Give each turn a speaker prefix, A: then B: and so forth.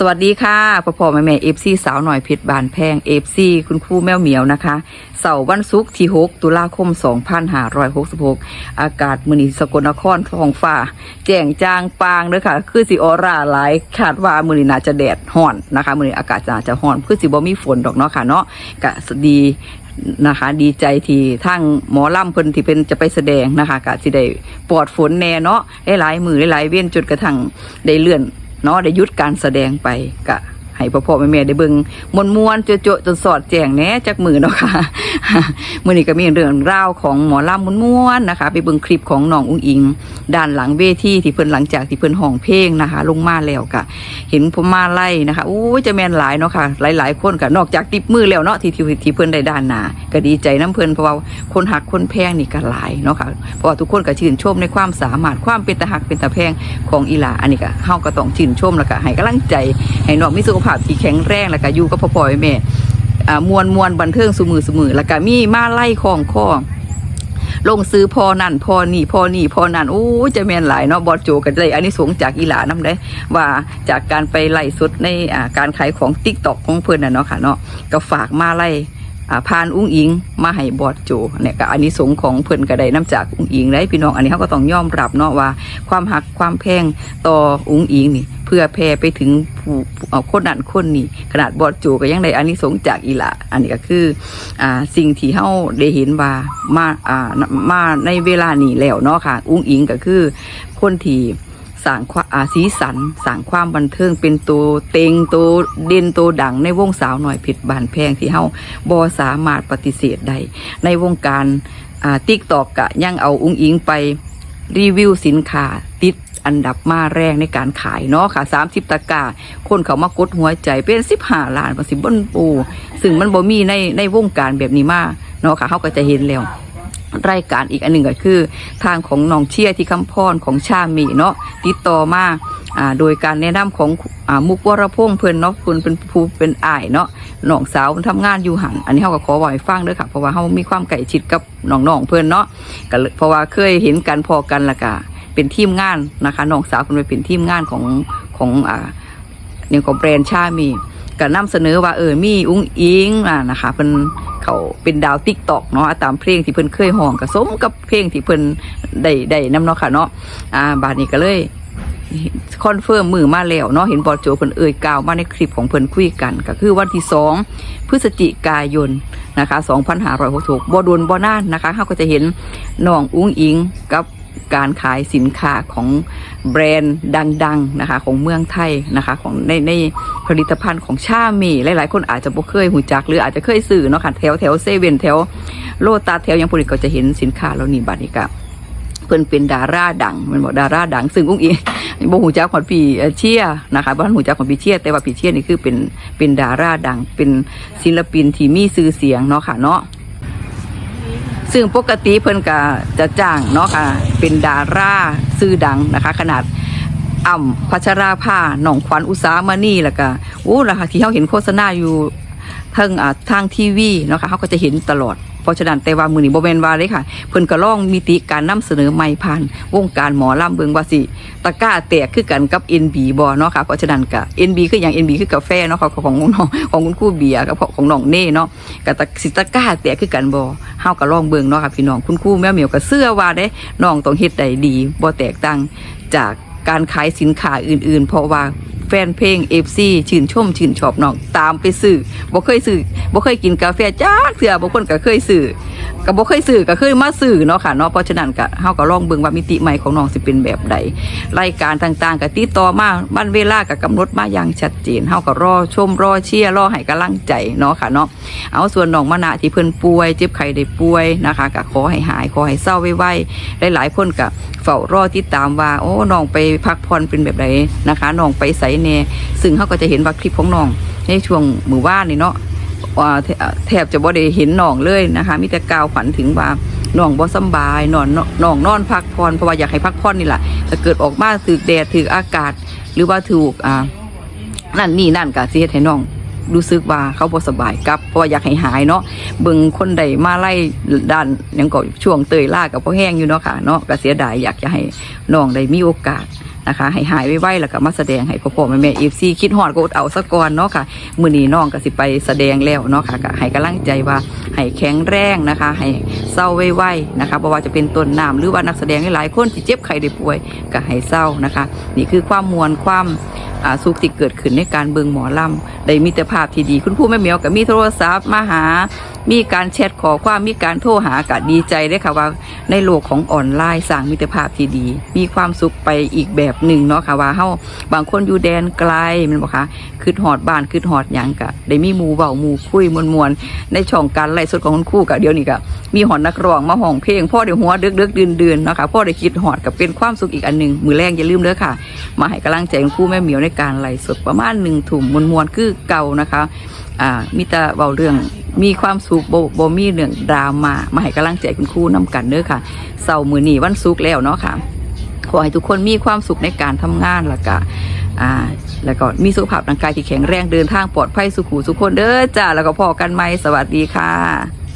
A: สวัสดีค่ะพ่อพ่อแม่แม่เอฟซีสาวหน่อยเพชรบานแพงเอฟซีคุณครูแมวเหมียวนะคะเสาร์วันศุกร์ที่ 6 ตุลาคม 2566 อากาศมือนี้สกลนครท้องฟ้า แจ้งจางปางเด้อค่ะ คือสิออร่าหลายคาดว่ามือนี้น่าจะแดดห่อนนะคะมือนี้อากาศน่าจะห่อนคือสิบ่มีฝนดอกเนาะค่ะเนาะก็ดีนะคะดีใจที่ทั้งหมอลำเพิ่นที่เป็นจะไปแสดงนะคะก็สิได้ปลอดฝนแน่เนาะหลายๆมือหลายๆเว้นจนกระทั่งได้เลื่อน เนาะได้ยุดการแสดงไปกะ ให้พ่อพ่อแม่แม่ได้เบิ่งมวนมวนโจโจะจนสอดแจงแน่จากมือเนาะค่ะมือนี้ก็มีเรื่องราวของหมอลำมวนมวนนะคะ ไปเบิ่งคลิปของน้องอุ้งอิง ด้านหลังเวทีที่เพิ่นหลังจากที่เพิ่นห้องเพลงนะคะ ลงมาแล้วกะเห็นผมมาไล่นะคะโอ้จะแม่นหลายเนาะค่ะ หลาย ๆ คนกะนอกจากติบมือแล้วเนาะที่ที่ที่เพิ่นได้ด้านหน้าก็ดีใจน้ำเพิ่นเพราะว่าคนหักคนแพงนี่ก็หลายเนาะค่ะเพราะว่าทุกคนก็ชื่นชมในความสามารถความเป็นตาหักเป็นตาแพงของอีหลาอันนี้ก็เฮาก็ต้องชื่นชมแล้วก็ให้กำลังใจให้น้องมีสุขภาพที่แข็งแรงแล้วก็อยู่กับพ่อพ่อแม่อ่มวลมวลบันเทิงสมือสมือแล้วก็มีมาไล่ของข้อลงซื้อพอนั่นพอนี่พอนี่พอนั่นโอ้จะแมนหลายเนาะบอสโจกันเลยอันนี้สงจากอีหลาน้ำได้ ว่าจากการไปไล่สุดในการขายของติ๊กตอกของเพื่อนน่ะเนาะค่ะเนาะก็ฝากมาไล่ อ่านอุ้งอิงมาให้บอสโจเนี่ยก็อันนี้สงของเพื่อนก็ไดน้ำจากอุ้งอิงได้พี่น้องอันนี้เขาก็ต้องยอมรับเนาะว่า ความหักความแพงต่ออุ้งอิงนี่ เพื่อแพร่ไปถึงผู้เอาคนนั้นคนนี้ขนาดบอสโจก็ยังได้อันนี้สงจากอีหลาอันนี้ก็คืออ่าสิ่งที่เฮาได้เห็นว่ามาอ่ามาในเวลานี้แล้วเนาะค่ะ อุ้งอิงก็คือคนที่ สร้างความอาสีสันสร้างความบันเทิงเป็นตัวเต็งตัวเด่นตัวดังในวงสาวหน่อยผิดบานแพงที่เฮาบ่สามารถปฏิเสธได้ในวงการอ่าติ๊กตอกกะยังเอาอุ้งอิงไปรีวิวสินค้าติดอันดับมาแรกในการขายเนาะค่ะ30ตะกร้าคนเขามากดหัวใจเป็น15ล้านว่าสิบนปูซึ่งมันบ่มีในในวงการแบบนี้มาเนาะค่ะเขาก็จะเห็นแล้ว รายการอีกอันหนึ่งก็คือ ทางของน้องเชี่ยที่คำพรของชามีเนาะติดต่อมาอ่าโดยการแนะนำของอ่ามุกวรพงษ์เพิ่นเนาะคุณเป็นผู้เป็นอายเนาะน้องสาวทำงานอยู่หันอันนี้เขาก็ขอบอกให้ฟังเด้อค่ะเพราะว่าเขามีความใกล้ชิดกับน้องๆเพิ่นเนาะก็เลยเพราะว่าเคยเห็นกันพอกันละกะเป็นทีมงานนะคะน้องสาวคนไปเป็นทีมงานของของอ่าเนี่ยของแบรนด์ชามีก็นำเสนอว่าเออมีอุ้งอิงอะนะคะเพิ่น เขาเป็นดาวติ๊กตอกเนาะตามเพลงที่เพิ่นเคยห้องก็สมกับเพลงที่เพิ่นได้ได้นำเนาะค่ะเนาะอ่าบาดนี้ก็เลยคอนเฟิร์มมือมาแล้วเนาะเห็นบอโจเพิ่นเอ่ยกล่าวมาในคลิปของเพิ่นคุยกัน ก็คือวันที่สองพฤศจิกายนนะคะ2566บ่โดนบ่นานนะคะเขาก็จะเห็นน้องอุ้งอิงกับ การขายสินค้าของแบรนด์ดังๆนะคะของเมืองไทยนะคะของในในผลิตภัณฑ์ของชาเมีหลายๆ คนอาจจะบ่เคยหูจักหรืออาจจะเคยซื้อเนาะค่ะแถวแถวเซเว่นแถวโลตัสแถวยังพวกนี้ก็จะเห็นสินค้าเหล่านี้บัดนี้ก็เพิ่นเป็นดาราดังมันบอกดาราดัง ซึ่งอุ้งอิงบ่หูจักของพี่เชียนะคะบ่ทันหูจักของพี่เชียแต่ว่าพี่เชียนี่คือเป็นเป็นดาราดัง เป็นศิลปินที่มีชื่อเสียงเนาะค่ะเนาะ ซึ่งปกติเพิ่นก็จะจ้างเนาะค่ะ เป็นดาราซื่อดังนะคะ ขนาดอ่ำพัชราภาหนองขวัญอุสามณีแล้วก็อู้ล่ะค่ะที่เขาเห็นโฆษณาอยู่ทางอ่าทางทีวีเนาะค่ะเขาก็จะเห็นตลอด ราะฉะนั้นแต่ว่ามือนี้บ่แม่นว่าเลยค่ะ เพิ่นก็ล่องมิติการนำเสนอใหม่ผ่าน วงการหมอลำเบิงว่าสิตะก้าแตกคือกันกับ NB บ่เนาะค่ะเพราะฉะนั้นก็ NB คืออย่าง NB คือกาแฟเนาะของของน้องของคุณครู่เบียร์กับของน้องเน่เนาะก็ตะสิตะก้าแตกคือกันบ่เฮาก็ล่องเบิ่งเนาะค่ะพี่น้องคุณครูแม่เหมียวก็เชื่อว่าเด้น้องต้องเฮ็ดได้ดีบ่แตกต่างจากการขายสินค้าอื่น ๆ เพราะว่า แฟนเพลง FC ชื่นชมชื่นชอบน้องตามไปซื้อบ่เคยซื้อบ่เคยกินกาแฟจ้าเทื่อบ่คนก็เคยซื้อ ก็บ่เคยซื้อก็เคยมาซื้อเนาะค่ะเนาะเพราะฉะนั้นก็เฮาก็ลองเบิ่งว่ามิติใหม่ของน้องสิเป็นแบบใดรายการต่างๆก็ติดต่อมาบันเวลาก็กำหนดมาอย่างชัดเจนเฮาก็รอชมรอเชียร์รอให้กำลังใจเนาะค่ะเนาะเอาส่วนน้องมะนะที่เพิ่นป่วย เจ็บไข้ได้ป่วยนะคะก็ขอให้หายขอให้เศร้าไวๆหลายๆคนก็เฝ้ารอติดตามว่าโอ้น้องไปพักผ่อนเป็นแบบใดนะคะน้องไปไสแน่ซึ่งเฮาก็จะเห็นว่าคลิปของน้องในช่วงมื้อวานนี่เนาะ แทบจะบ่ได้เห็นน้องเลยนะคะ มีแต่กาวฝันถึงว่าน้องบ่สบายนอนน้องนอนพักผ่อนเพราะว่าอยากให้พักผ่อนนี่แหละถ้าเกิดออกมาถือแดดถืออากาศ หรือว่าถูกอ่านั่นนี่นั่นก็สิเฮ็ดให้น้องรู้สึกว่าเขาบ่สบายกับเพราะอยากให้หายเนาะเบิ่งคนใดมาไล่ด้านยังก็ช่วงเตยล่ากับพ่อแห้งอยู่เนาะค่ะเนาะก็เสียดายอยากจะให้น้องได้มีโอกาส นะคะให้หายไวๆแล้วก็มาแสดงให้พ่อๆแม่ๆเอฟซีคิดฮอดก็อดเอาซะก่อนเนาะค่ะมื้อนี้น้องก็สิไปแสดงแล้วเนาะค่ะก็ให้กำลังใจว่าให้แข็งแรงนะคะ ให้เศร้าไวๆนะคะบ่ว่าจะเป็นต้นน้ำหรือว่านักแสดงหลายๆคนที่เจ็บไข้ได้ป่วยก็ให้เศร้านะคะ นี่คือความมวลความสุขที่เกิดขึ้นในการเบิงหมอลำได้มีแต่ภาพที่ดี คุณผู้แม่เหมียวก็มีโทรศัพท์มาหา มีการแชทขอความมีการโทรหาก็ดีใจได้ค่ะว่าในโลกของออนไลน์สร้างมิตรภาพที่ดี มีความสุขไปอีกแบบหนึ่งเนาะค่ะว่าเฮาบางคนอยู่แดนไกลมันบอกค่ะคือหอดบ้านคือหอดหยังกะได้มีหมูเว้าหมูคุยมวนๆในช่องการไล่สดของคุณคู่กะเดี๋ยวนี้ก็มีหอนนักร้องมาห้องเพลงพ่อได้หัวดึกดึกๆดื่นๆเนาะค่ะพ่อได้คิดหอดกับเป็นความสุขอีกอันหนึ่งมือแรงอย่าลืมเด้อค่ะ มาให้กำลังใจคุณคู่แม่เหมียวในการไล่สดประมาณหนึ่งถุ่มมวนๆคือเก่านะคะอ่ามีแต่เบาเรื่องมีความสุขโบบมีเรื่องดราม่ามาให้กำลังใจคุณครูนํกันเด้อค่ะเสาร์มือนีวันศุกร์แล้วเนาะค่ะ ขอให้ทุกคนมีความสุขในการทำงานแล้วก็อ่าแล้วก็มีสุขภาพร่างกายที่แข็งแรงเดินทางปลอดภัยสุขูสุขคนเด้อจ้าแล้วก็พอกันไหมสวัสดีค่ะ